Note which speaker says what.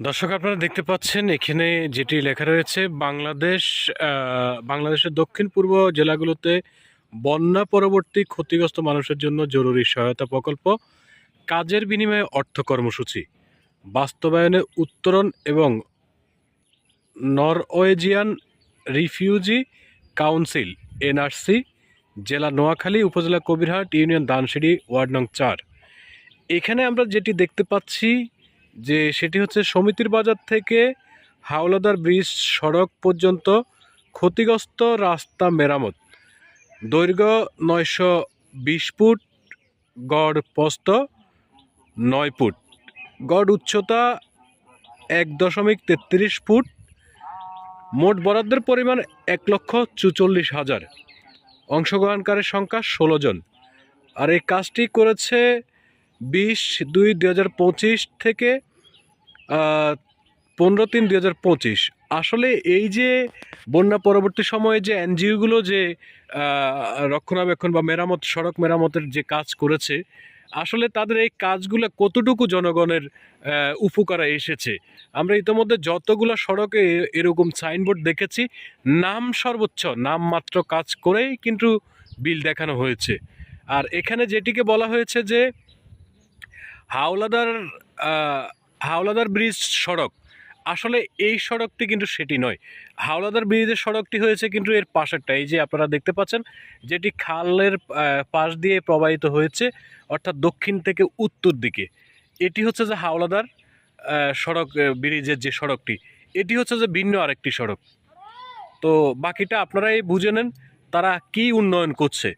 Speaker 1: দর্শক, আপনারা দেখতে পাচ্ছেন এখানে যেটি লেখা রয়েছে, বাংলাদেশ বাংলাদেশের দক্ষিণ পূর্ব জেলাগুলোতে বন্যা পরবর্তী ক্ষতিগ্রস্ত মানুষের জন্য জরুরি সহায়তা প্রকল্প, কাজের বিনিময়ে অর্থ কর্মসূচি, বাস্তবায়নে উত্তরণ এবং নরওয়েজিয়ান রিফিউজি কাউন্সিল, এনআরসি, জেলা নোয়াখালী উপজেলা কবিরহাট ইউনিয়ন দানসিঁড়ি ওয়ার্ড নং চার। এখানে আমরা যেটি দেখতে পাচ্ছি যে সেটি হচ্ছে সমিতির বাজার থেকে হাওলাদার ব্রিজ সড়ক পর্যন্ত ক্ষতিগ্রস্ত রাস্তা মেরামত। দৈর্ঘ্য নয়শো বিশ ফুট, গড় প্রস্থ নয় ফুট। গড় উচ্চতা এক দশমিক তেত্রিশ ফুট। মোট বরাদ্দের পরিমাণ এক লক্ষ চুচল্লিশ হাজার। অংশগ্রহণকারীর সংখ্যা ষোলো জন। আর এই কাজটি করেছে বিশ দুই দুই হাজার পঁচিশ থেকে পনেরো তিন দুই হাজার পঁচিশ। আসলে এই যে বন্যা পরবর্তী সময়ে যে এনজিওগুলো যে রক্ষণাবেক্ষণ বা মেরামত, সড়ক মেরামতের যে কাজ করেছে, আসলে তাদের এই কাজগুলো কতটুকু জনগণের উপকারে এসেছে? আমরা ইতিমধ্যে যতগুলো সড়কে এরকম সাইনবোর্ড দেখেছি, নাম সর্বোচ্চ, নাম মাত্র কাজ করেই কিন্তু বিল দেখানো হয়েছে। আর এখানে যেটিকে বলা হয়েছে যে হাওলাদার হাওলাদার ব্রিজ সড়ক। আসলে এই সড়কটি কিন্তু সেটি নয়। হাওলাদার ব্রিজের সড়কটি হয়েছে কিন্তু এর পাশেরটা। এই যে আপনারা দেখতে পাচ্ছেন, যেটি খালের পাশ দিয়ে প্রবাহিত হয়েছে, অর্থাৎ দক্ষিণ থেকে উত্তর দিকে। এটি হচ্ছে যে হাওলাদার সড়ক ব্রিজের যে সড়কটি। এটি হচ্ছে যে ভিন্ন আরেকটি সড়ক। তো বাকিটা আপনারাই বুঝে নেন, তারা কি উন্নয়ন করছে।